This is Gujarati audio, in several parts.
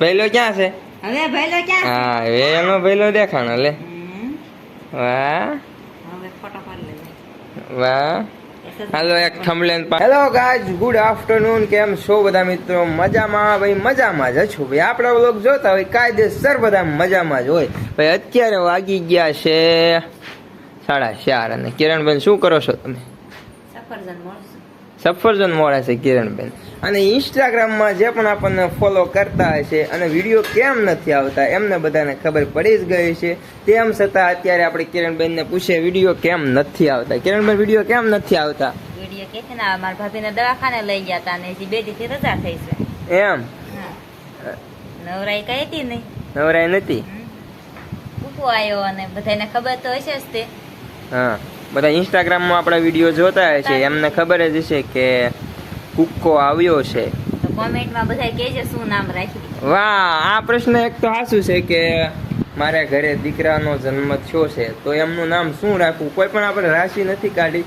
પહેલો ક્યાં છે? હવે પહેલો ક્યાં હા એનો પહેલો દેખાણો લે. વાહ. હવે ફોટો પાડી લે વાહ. હાલો એક થંબલેન હેલો ગાઈઝ ગુડ આફ્ટરનૂન કેમ છો બધા મિત્રો? મજામાં? ભાઈ મજામાં જ છો ભાઈ આપણા બ્લોગ જોતા હોય કાયદેસર બધા મજામાં જ હોય. ભાઈ અત્યારે વાગી ગયા છે સાડા ચાર. અને કિરણબેન શું કરો છો તમે? સફરજન મળશું. સફરજન મોડા છે કિરણબેન. અને ઇન્સ્ટાગ્રામમાં જે પણ આપણને ફોલો કરતા હશે અને વીડિયો કેમ નથી આવતા એમને બધાને ખબર પડી જ ગઈ છે. તેમ છતાં અત્યારે આપણે કિરણબેનને પૂછે વીડિયો કેમ નથી આવતા? કિરણબેન વીડિયો કેમ નથી આવતા? વીડિયો કે છે ને મારા ભાભીને દવાખાને લઈ ગયા હતા અને હજી બે દિવસથી રજા થઈ છે. એમ? નવરાઈ કઈ હતી નહીં. નવરાય નથી કૂકુ આવ્યો અને બધાને ખબર તો હશે જ તે. હા. બધા ઇન્સ્ટાગ્રામમાં આપણા વીડિયો જોતા હોય છે. એમને ખબર જ હશે કે કુક્કો આવ્યો છે. કોમેન્ટમાં બધા કહેજો શું નામ રાખી વાહ આ પ્રશ્ન એક તો સાચું છે કે મારા ઘરે દીકરાનો જન્મ થયો છે. તો એમનું નામ શું રાખવું? કોઈ પણ આપણે રાશિ નથી કાઢી.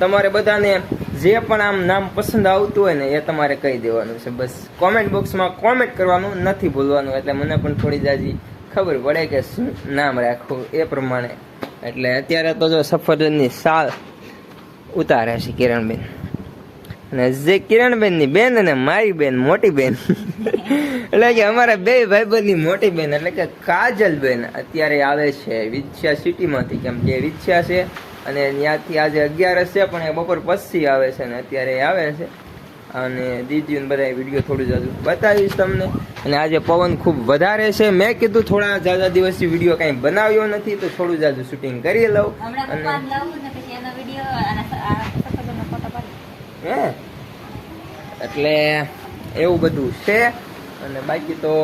તમારે બધાને જે પણ આમ નામ પસંદ આવતું હોય ને એ તમારે કહી દેવાનું છે. બસ કોમેન્ટ બોક્સમાં કોમેન્ટ કરવાનું નથી ભૂલવાનું. એટલે મને પણ થોડી જાજી ખબર પડે કે શું નામ રાખવું એ પ્રમાણે. એટલે અત્યારે તો જો સફરજનની સાલ ઉતારે છે કિરણબેન. અને જે કિરણબેનની બેન અને મારી બેન, મોટી બેન. એટલે કે અમારા બે ભાઈબંધની મોટી બેન, એટલે કે કાજલ બેન અત્યારે આવે છે વિછ્યા સિટીમાંથી. કેમ કે વિછ્યા છે અને ત્યાંથી આજે અગિયારસ છે, પણ એ બપોર પછી આવે છે ને અત્યારે આવે છે. અને દીદી બધા વીડિયો થોડું જાજુ બતાવીશ તમને. અને આજે પવન ખૂબ વધારે છે. મેં કીધું થોડા જાજા દિવસથી વીડિયો કાંઈ બનાવ્યો નથી તો થોડું જાજુ શૂટિંગ કરી લઉં. અને એટલે એવું બધું છે. અને બાકી તો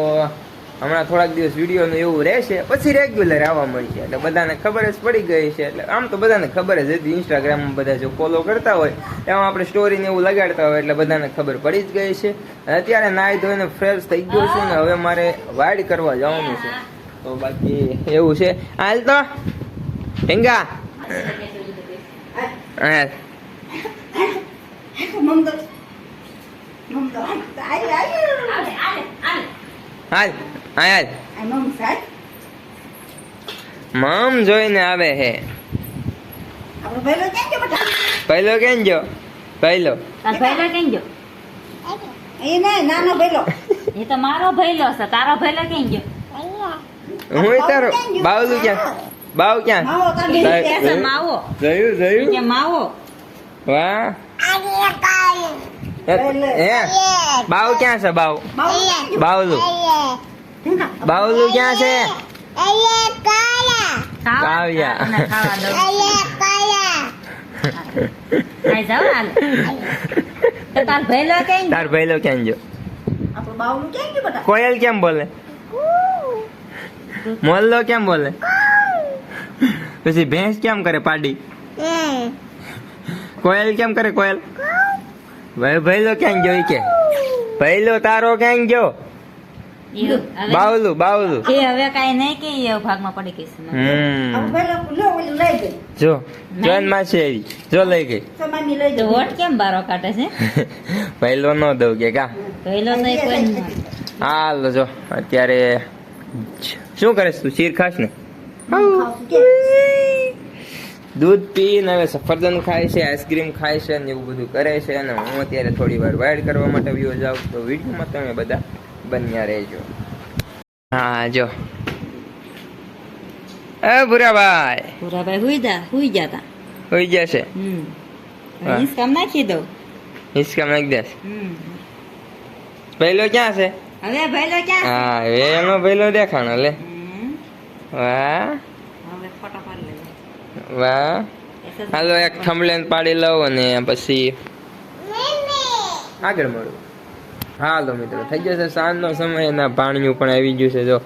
હમણાં થોડાક દિવસ વિડીયોનું એવું રહેશે પછી રેગ્યુલર આવવા મળશે. એટલે બધાને ખબર જ પડી ગઈ છે. એટલે આમ તો બધાને ખબર જ હતી ઇન્સ્ટાગ્રામમાં બધા જો ફોલો કરતા હોય એમાં આપણે સ્ટોરીને એવું લગાડતા હોય એટલે બધાને ખબર પડી જ ગઈ છે. અત્યારે નાહી ધોઈને ફ્રેશ થઈ ગયો છું ને હવે મારે વાઇડ કરવા જવાનું છે. તો બાકી એવું છે. હાલ તો હેંગા. હા. હાલ હાલ મમ જોઈને આવે હે. પહેલો કેમ જો પહેલો ભઈલો કેમ ગયો? નાનો ભેલો એ તો મારો ભઈલો છે. તારો ભઈલો કેમ ગયો? હું તારો બાવલું ક્યાં? બાવ ક્યાં? માવો જોયું? માવો. જોયું એ જોયું કે માવો. વાહ. હે? બાવ ક્યાં છે બાવ બાવલું બાવલું ક્યાં છે? કાવ્યા. તાર ભઈલો કેમ? તાર જો બાવલું કેમ બેટા કોયલ કેમ બોલે? મોલ્લો કેમ બોલે? પછી ભેંસ કેમ કરે પાડી? કોયલ કેમ કરે કોયલ? ભાઈ ભૈલો ક્યાં ગયો કે? ભાઈલો તારો ક્યાં ગયો? બાવલું બાવલું. એ હવે કાંઈ નહીં કે એ ભાગમાં પડી ગઈ છે. હમ. આપણું ભેલો લો ઓલું જો જોન માસી આવી. જો લઈ ગઈ. તો વોટ કેમ બારો કાઢે છે? ભૈલો ન દઉં કે કા? ભઈલો તો કોઈ હાલો જો. અત્યારે શું કરે તું? શીર ખાસ ને? દૂધ પીને હવે સફરજન ખાય છે આઈસ્ક્રીમ ખાય છે ને એવું બધું કરે છે અને હું અત્યારે થોડી વાર વાઇડ કરવા માટે વ્યૂ જાઉં. તો વિડીયોમાં તમે બધા બન્યા રહેજો. હા જો. એ ભૂરાભાઈ. ભૂરાભાઈ હુઈ જા હુઈ ગયા તા. હોઈ છે? હમ. હા. કામ નાખી દઉં. હિસકા નાખી દેસ હમ. પહેલો ક્યાં છે? હવે પહેલો ક્યાં હા એનો પહેલો દેખાણો લે. વાહ. વાહ. હાલો, એક થંબલેન પાડી લઉં અને પછી આગળ મળું. હાલો, મિત્રો, થઈ જશે સાંજનો સમય એના પાણીનું પણ આવી ગયું છે. જો,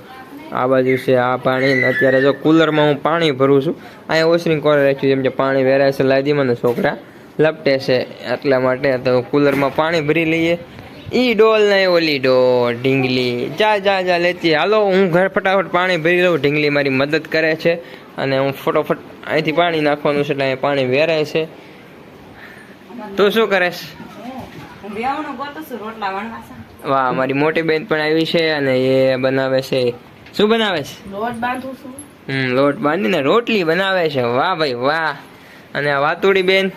આ બાજુ છે આ પાણી અત્યારે જો કુલરમાં હું પાણી ભરું છું. અહીંયા ઓસરિંગ કોરે રાખ્યું જેમ કે પાણી વેરાય છે, લાદી મને છોકરા લપટે છે એટલા માટે તો કુલરમાં પાણી ભરી લઈએ. ઈ ડોલ ને ઓલી ડોલ ઢીંગલી. જા જા જા લેતી હાલો હું ઘર ફટાફટ પાણી ભરી લઉં. ઢીંગલી મારી મદદ કરે છે અને હું ફટોફટ અહીંથી પાણી નાખવાનું છે એટલે અહીં પાણી વેરાય છે. તું શું કરેશ વાહ મારી મોટી બેન પણ આવી છે અને એ બનાવે છે. શું બનાવે છે? લોટ બાંધું છું. હમ લોટ બાંધીને રોટલી બનાવે છે. વાહ ભાઈ વાહ. અને આ વાતુડી બેન?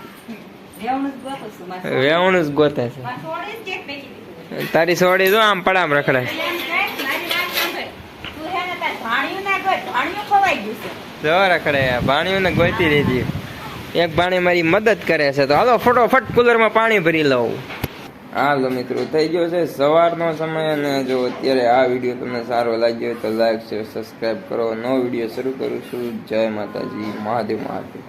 વેવણું જ ગોતે છે. તારી સોડી જો આમ પડામ રખડાય જો રખડે ભાણિયું ના ગોતી લીધી. એક ભાણી મારી મદદ કરે છે. તો હાલો ફટોફટ કુલરમાં પાણી ભરી લઉં. હાલો મિત્રો થઈ ગયો છે સવારનો સમય અને જો અત્યારે આ વીડિયો તમને સારો લાગ્યો હોય તો લાઈક શેર સબસ્ક્રાઈબ કરો. નવો વીડિયો શરૂ કરું છું. જય માતાજી. મહાદેવ મહાદેવ.